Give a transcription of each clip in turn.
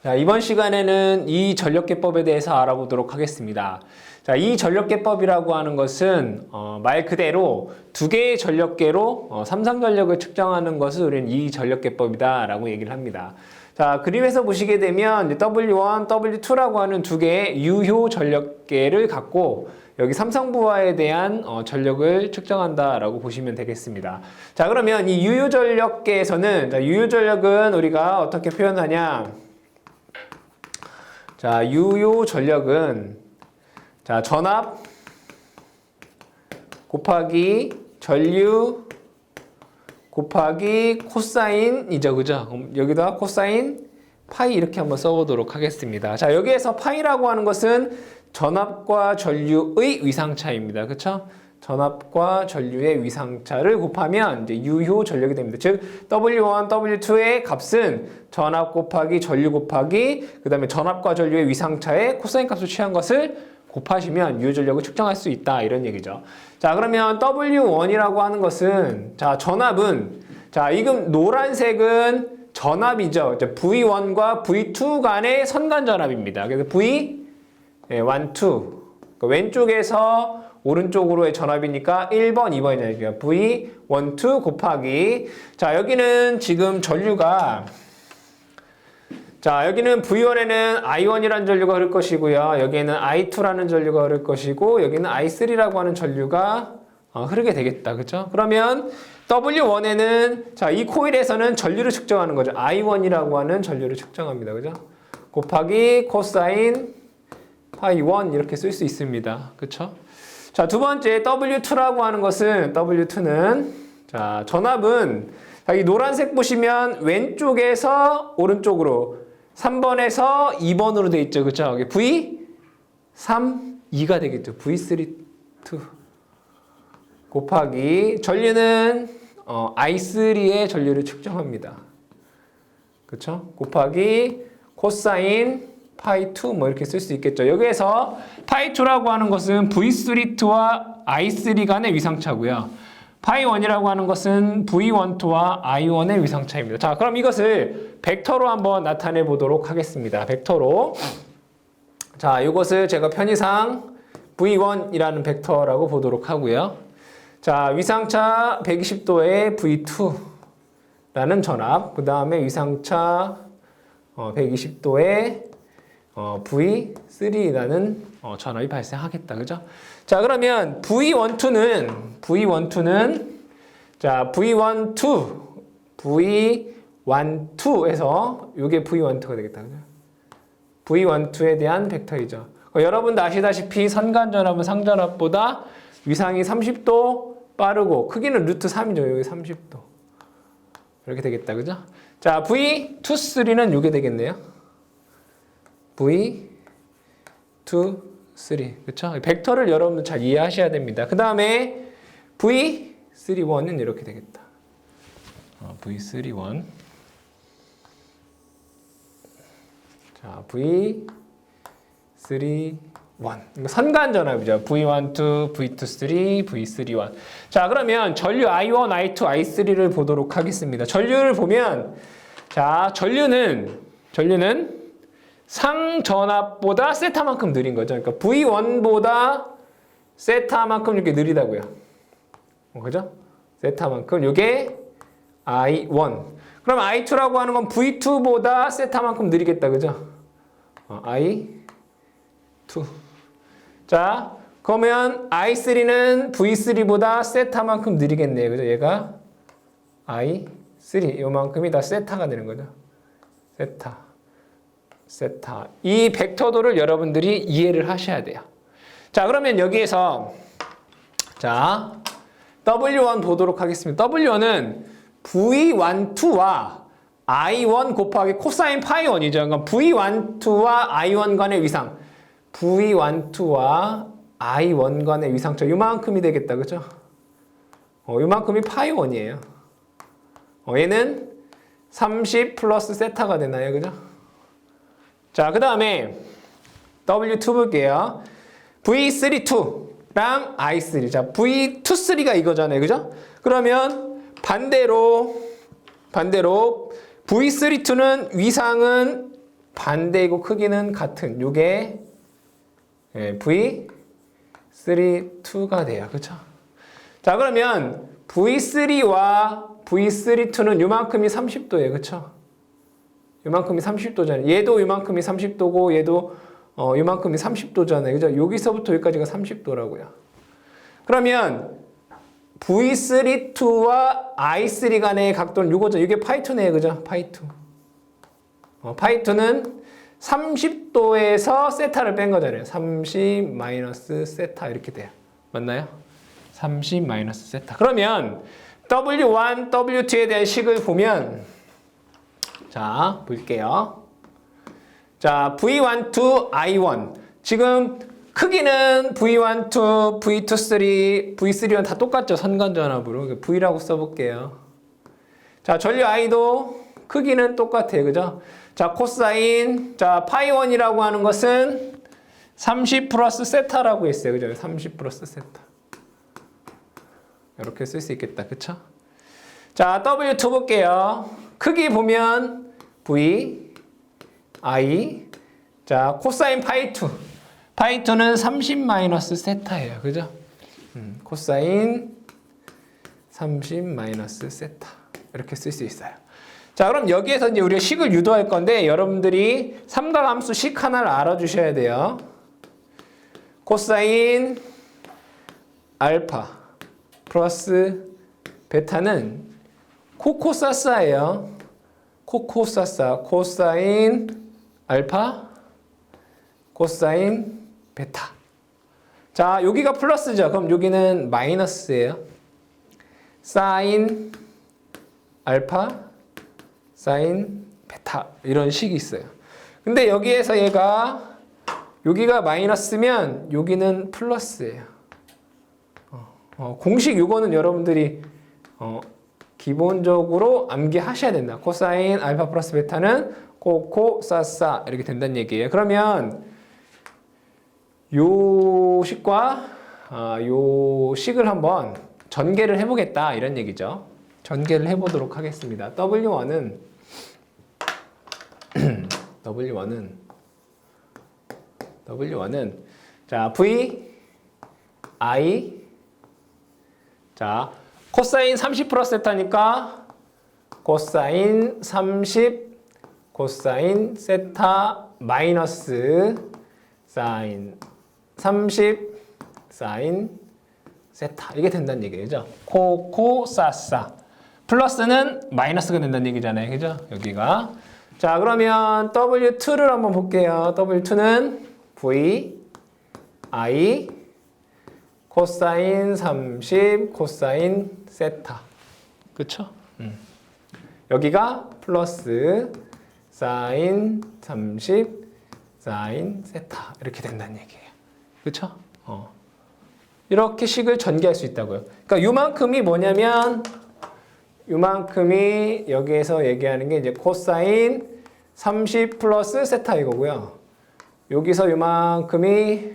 자, 이번 시간에는 이 전력계법에 대해서 알아보도록 하겠습니다. 자, 이 전력계법이라고 하는 것은 어, 말 그대로 두 개의 전력계로 어, 삼성전력을 측정하는 것을 우리는 이 전력계법이다라고 얘기를 합니다. 자, 그림에서 보시게 되면 이제 W1, W2라고 하는 두 개의 유효 전력계를 갖고 여기 삼성부하에 대한 어, 전력을 측정한다라고 보시면 되겠습니다. 자, 그러면 이 유효 전력계에서는 자, 유효 전력은 우리가 어떻게 표현하냐? 자, 유효 전력은 자, 전압 곱하기 전류 곱하기 코사인이죠. 그죠? 여기다 코사인 파이 이렇게 한번 써보도록 하겠습니다. 자, 여기에서 파이라고 하는 것은 전압과 전류의 위상차입니다. 그렇죠? 전압과 전류의 위상차를 곱하면 이제 유효 전력이 됩니다. 즉 W1, W2의 값은 전압 곱하기 전류 곱하기 그다음에 전압과 전류의 위상차의 코사인 값을 취한 것을 곱하시면 유효 전력을 측정할 수 있다 이런 얘기죠. 자, 그러면 W1이라고 하는 것은 자, 전압은 자, 지금 노란색은 전압이죠. 이제 V1과 V2 간의 선간 전압입니다. 그래서 V 예, 1, 2. 그러니까 왼쪽에서 오른쪽으로의 전압이니까 1번, 2번이니까 V, 1, 2 곱하기. 자, 여기는 지금 전류가 자, 여기는 V1에는 I1이라는 전류가 흐를 것이고요. 여기에는 I2라는 전류가 흐를 것이고, 여기는 I3라고 하는 전류가 어, 흐르게 되겠다. 그죠? 그러면 W1에는, 자, 이 코일에서는 전류를 측정하는 거죠. I1이라고 하는 전류를 측정합니다. 그죠? 곱하기 코사인 파이 1 이렇게 쓸 수 있습니다. 그쵸? 자, 두 번째 W2라고 하는 것은 W2는 자, 전압은 자, 이 노란색 보시면 왼쪽에서 오른쪽으로 3번에서 2번으로 돼 있죠. 그쵸? 여기 V 3 2가 되겠죠. V3 2 곱하기 전류는 어, I3의 전류를 측정합니다. 그쵸? 곱하기 코사인 파이 2 뭐 이렇게 쓸 수 있겠죠. 여기에서 파이 2라고 하는 것은 V32와 I3 간의 위상차고요. 파이 1이라고 하는 것은 V12와 I1의 위상차입니다. 자, 그럼 이것을 벡터로 한번 나타내 보도록 하겠습니다. 벡터로. 자, 이것을 제가 편의상 V1이라는 벡터라고 보도록 하고요. 자, 위상차 120도의 V2라는 전압, 그 다음에 위상차 어, 120도의 어, V3라는 어, 전압이 발생하겠다. 그죠? 자, 그러면 V12는 V12는 자, V12 V12에서 이게 V12가 되겠다. 그죠? V12에 대한 벡터이죠. 어, 여러분도 아시다시피 선간 전압은 상전압보다 위상이 30도 빠르고 크기는 루트 3이죠. 여기 30도. 이렇게 되겠다. 그죠? 자, V23는 이게 되겠네요. V, 2, 3. 그쵸? 벡터를 여러분들 잘 이해하셔야 됩니다. 그 다음에 V, 3, 1은 이렇게 되겠다. 어, V, 3, 1. 자, V, 3, 1. 이거 선간 전압이죠. V1, 2, V2, 3, V3, 1. 자, 그러면 전류 I1, I2, I3를 보도록 하겠습니다. 전류를 보면, 자, 전류는, 전류는 상전압보다 세타만큼 느린 거죠. 그러니까 V1보다 세타만큼 이렇게 느리다고요. 어, 그죠? 세타만큼 이게 I1. 그럼 I2라고 하는 건 V2보다 세타만큼 느리겠다. 그죠? 어, I2. 자, 그러면 I3는 V3보다 세타만큼 느리겠네요. 그죠? 얘가 I3 요만큼이 다 세타가 되는 거죠. 세타. 세타. 이 벡터도를 여러분들이 이해를 하셔야 돼요. 자, 그러면 여기에서 자, W1 보도록 하겠습니다. W1은 V12와 I1 곱하기 코사인 파이 1이죠. 그러니까 V12와 I1 간의 위상. V12와 I1 간의 위상차 요만큼이 되겠다. 그죠? 어, 요만큼이 파이 1이에요. 어, 얘는 30 플러스 세타가 되나요? 그죠? 자, 그 다음에 W2 볼게요. V32랑 I3. 자, V23가 이거잖아요. 그죠? 그러면 반대로, 반대로 V32는 위상은 반대이고 크기는 같은 요게 예, V3, 2가 돼요. 그쵸? 자, 그러면 V3와 V32는 요만큼이 30도예요. 그쵸? 요만큼이 30도잖아요. 얘도 요만큼이 30도고 얘도 어, 요만큼이 30도잖아요. 그죠? 여기서부터 여기까지가 30도라고요. 그러면 V32와 I3 간의 각도는 요거죠. 이게 파이2네요. 그죠? 파이2. 어, 파이2는 30도에서 세타를 뺀 거잖아요. 30 마이너스 세타 이렇게 돼요. 맞나요? 30 마이너스 세타. 그러면 W1, W2에 대한 식을 보면 자, 볼게요. 자, V12, I1. 지금 크기는 V12, V23, V31 다 똑같죠. 선간전압으로. V라고 써볼게요. 자, 전류 I도 크기는 똑같아요. 그죠? 자, 코사인. 자, 파이1이라고 하는 것은 30 플러스 세타라고 했어요. 그죠? 30 플러스 세타. 이렇게 쓸 수 있겠다. 그쵸? 자, W2 볼게요. 크기 보면 V, I. 자, 코사인 파이 2. 파이 2는 30 마이너스 세타예요. 그죠? 음, 코사인 30 마이너스 세타. 이렇게 쓸 수 있어요. 자, 그럼 여기에서 이제 우리가 식을 유도할 건데 여러분들이 삼각함수 식 하나를 알아주셔야 돼요. 코사인 알파 플러스 베타는 코코사사예요. 코코사사 코사인 알파 코사인 베타. 자, 여기가 플러스죠. 그럼 여기는 마이너스예요. 사인 알파 사인 베타 이런 식이 있어요. 근데 여기에서 얘가 여기가 마이너스면 여기는 플러스예요. 어, 어, 공식 요거는 여러분들이 어, 기본적으로 암기하셔야 된다. 코사인 알파 플러스 베타는 코코 사사 이렇게 된다는 얘기예요. 그러면 요 식과 아, 요 식을 한번 전개를 해보겠다 이런 얘기죠. 전개를 해보도록 하겠습니다. W1은 W1은 W1은 자 V I 자 코사인 30 플러스 세타니까 코사인 30 코사인 세타 마이너스 사인 30 사인 세타 이게 된다는 얘기죠. 코코 사사 플러스는 마이너스가 된다는 얘기잖아요. 그죠? 여기가 자 그러면 W2를 한번 볼게요. W2는 V I 코사인 30 코사인 세타 그쵸? 음. 여기가 플러스 사인 30 사인 세타 이렇게 된다는 얘기예요. 그쵸? 어. 이렇게 식을 전개할 수 있다고요. 그러니까 요만큼이 뭐냐면 요만큼이 여기에서 얘기하는 게 이제 코사인 30 플러스 세타 이거고요. 여기서 요만큼이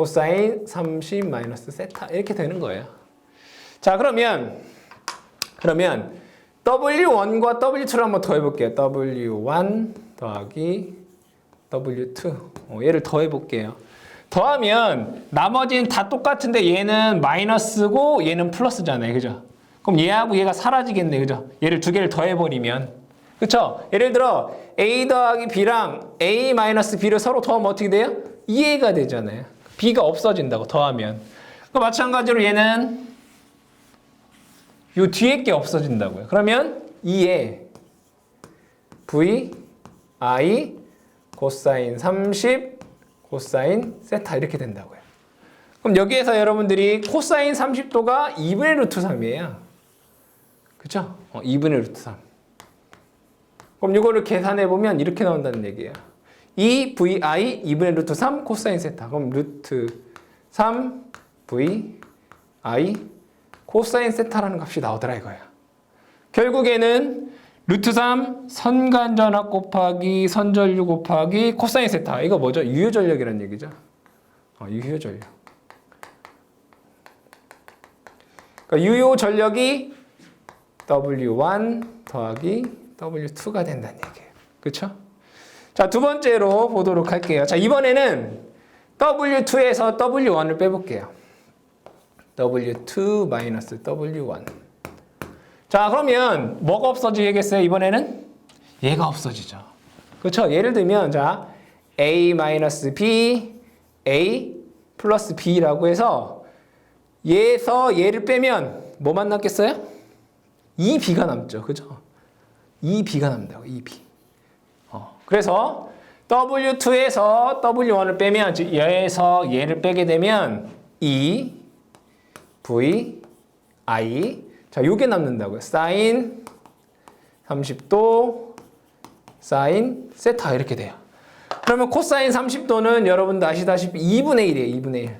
코사인 30 마이너스 세타 이렇게 되는 거예요. 자 그러면 그러면 W1과 W2를 한번 더해볼게요. W1 더하기 W2 어, 얘를 더해볼게요. 더하면 나머지는 다 똑같은데 얘는 마이너스고 얘는 플러스잖아요. 그죠? 그럼 얘하고 얘가 사라지겠네. 그죠? 얘를 두 개를 더해버리면. 그쵸? 예를 들어 A 더하기 B랑 A 마이너스 B를 서로 더하면 어떻게 돼요? 2A가 되잖아요. B가 없어진다고 더하면. 그 마찬가지로 얘는 요 뒤에 게 없어진다고요. 그러면 2에 V I 코사인 30 코사인 세타 이렇게 된다고요. 그럼 여기에서 여러분들이 코사인 30도가 2분의 루트 3이에요. 그죠? 어, 2분의 루트 3. 그럼 이거를 계산해 보면 이렇게 나온다는 얘기예요. 2 VI 2분의 루트 3 코사인 세타. 그럼 루트 3 VI 코사인 세타라는 값이 나오더라 이거야. 결국에는 루트 3 선간전압 곱하기 선전류 곱하기 코사인 세타. 이거 뭐죠? 유효전력이라는 얘기죠. 어, 유효전력. 그러니까 유효전력이 W1 더하기 W2가 된다는 얘기예요. 그렇죠? 자, 자, 두 번째로 보도록 할게요. 자, 이번에는 W2에서 W1을 빼볼게요. W2 마이너스 W1. 자, 그러면 뭐가 없어지겠어요? 이번에는 얘가 없어지죠. 그렇죠? 예를 들면 자, A 마이너스 B, A 플러스 B라고 해서 얘에서 얘를 빼면 뭐만 남겠어요? 2B가 남죠. 그죠? 2B가 남는다고, 2B. 어, 그래서 W2에서 W1을 빼면, 즉, 얘에서 얘를 빼게 되면 E, V, I. 자, 요게 남는다고요. 사인 30도, 사인 세타 이렇게 돼요. 그러면 코사인 30도는 여러분도 아시다시피 2분의 1이에요. 2분의 1.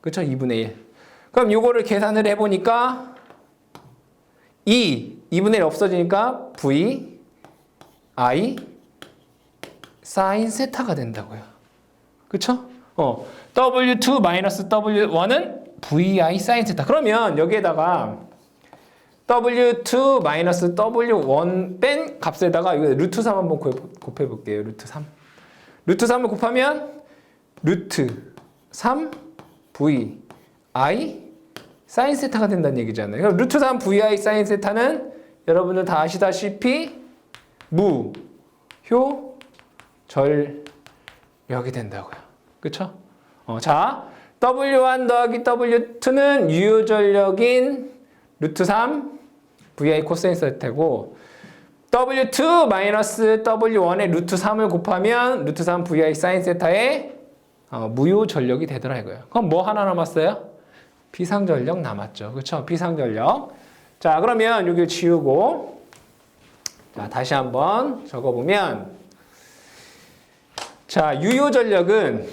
그렇죠? 2분의 1. 그럼 요거를 계산을 해보니까 2, 2분의 1 없어지니까 V, I, 사인 세타가 된다고요. 그쵸? 어, W2 마이너스 W1은 VI 사인 세타. 그러면 여기에다가 W2 마이너스 W1 뺀 값에다가 이거 루트 3 한번 곱해 볼게요. 루트 3. 루트 3을 곱하면 루트 3 V I 사인 세타가 된다는 얘기잖아요. 그럼 루트 3 VI 사인 세타는 여러분들 다 아시다시피 무, 효, 절력이 된다고요. 그쵸? 어, 자, W1 더하기 W2는 유효전력인 루트 3 VI 코사인 세타고 W2 마이너스 W1의 루트 3을 곱하면 루트 3 VI 사인 세타의 어, 무효 전력이 되더라 이거예요. 그럼 뭐 하나 남았어요? 비상전력 남았죠. 그렇죠? 비상전력. 자, 그러면 여기 지우고 자, 다시 한번 적어 보면 자, 유효 전력은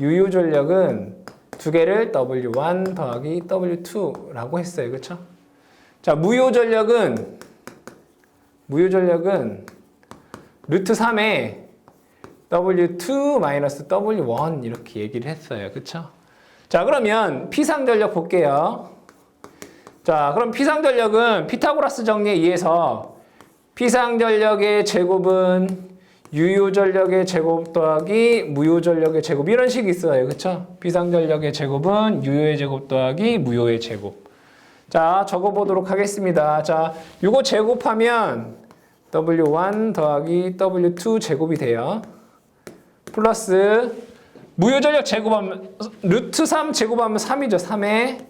유효 전력은 두 개를 W1 더하기 W2라고 했어요. 그렇죠? 자, 무효 전력은 무효 전력은 루트 3에 W2 마이너스 W1 이렇게 얘기를 했어요. 그쵸? 자, 그러면 피상 전력 볼게요. 자, 그럼 피상 전력은 피타고라스 정리에 의해서 피상 전력의 제곱은 유효 전력의 제곱 더하기 무효 전력의 제곱 이런 식이 있어요. 그쵸? 피상전력의 제곱은 유효의 제곱 더하기 무효의 제곱. 자, 적어 보도록 하겠습니다. 자, 이거 제곱하면 W1 더하기 W2 제곱이 돼요. 플러스 무효 전력 제곱하면 루트 3 제곱하면 3이죠. 3에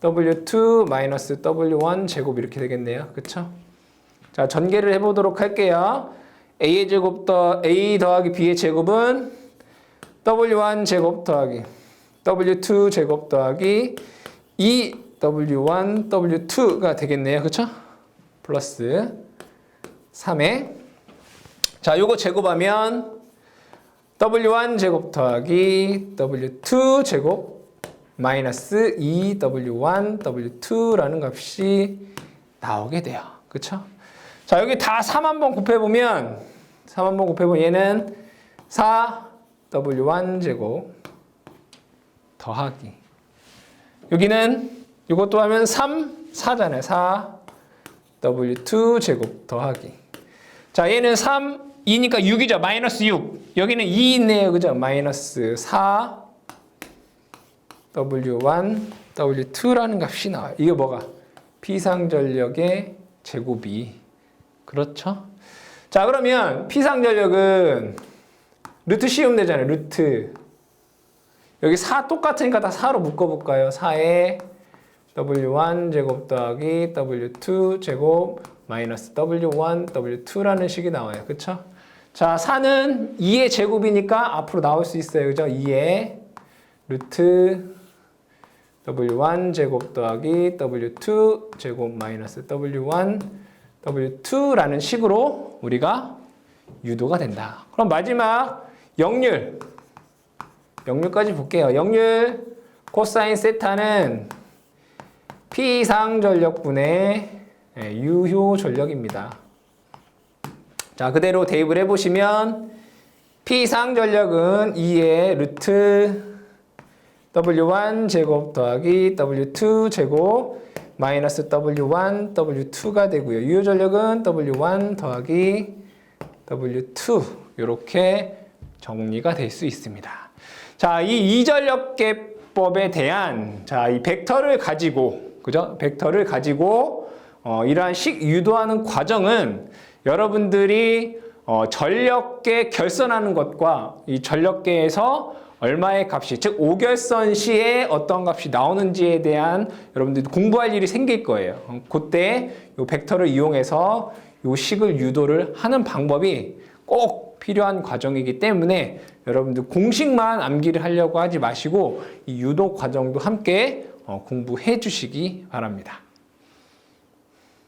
W2 마이너스 W1 제곱 이렇게 되겠네요. 그쵸? 자, 전개를 해 보도록 할게요. A의 제곱 더 A 더하기 B의 제곱은 W1 제곱 더하기 W2 제곱 더하기 2 W1 W2가 되겠네요. 그쵸? 플러스 3에 자, 요거 제곱하면 W1 제곱 더하기 W2 제곱 마이너스 2W1 W2라는 값이 나오게 돼요. 그쵸? 자, 여기 다 3 한번 곱해 보면 3 한번 곱해보면 얘는 4W1 제곱 더하기 여기는 이것도 하면 3, 4잖아요. 4 W2 제곱 더하기 자, 얘는 3, 2니까 6이죠. 마이너스 6. 여기는 2 있네요. 그죠? 마이너스 4 W1, W2라는 값이 나와요. 이게 뭐가? 피상전력의 제곱이. 그렇죠? 자, 그러면 피상전력은 루트 씌우면 되잖아요. 루트. 여기 4 똑같으니까 다 4로 묶어볼까요? 4에 W1 제곱 더하기 W2 제곱 마이너스 W1, W2라는 식이 나와요. 그쵸? 자, 4는 2의 제곱이니까 앞으로 나올 수 있어요. 그죠? 2의 루트 W1 제곱 더하기 W2 제곱 마이너스 W1, W2라는 식으로 우리가 유도가 된다. 그럼 마지막 역률. 역률까지 볼게요. 역률 코사인 세타는 피상전력분의 예, 유효 전력입니다. 자, 그대로 대입을 해보시면 P상 전력은 2의 루트 W1 제곱 더하기 W2 제곱 마이너스 W1 W2가 되고요. 유효 전력은 W1 더하기 W2 이렇게 정리가 될 수 있습니다. 자, 이 이전력계법에 대한 자, 이 벡터를 가지고 그죠? 벡터를 가지고 어, 이러한 식 유도하는 과정은 여러분들이 어, 전력계 결선하는 것과 이 전력계에서 얼마의 값이 즉 오결선 시에 어떤 값이 나오는지에 대한 여러분들이 공부할 일이 생길 거예요. 어, 그때 이 벡터를 이용해서 이 식을 유도를 하는 방법이 꼭 필요한 과정이기 때문에 여러분들 공식만 암기를 하려고 하지 마시고 이 유도 과정도 함께 어, 공부해 주시기 바랍니다.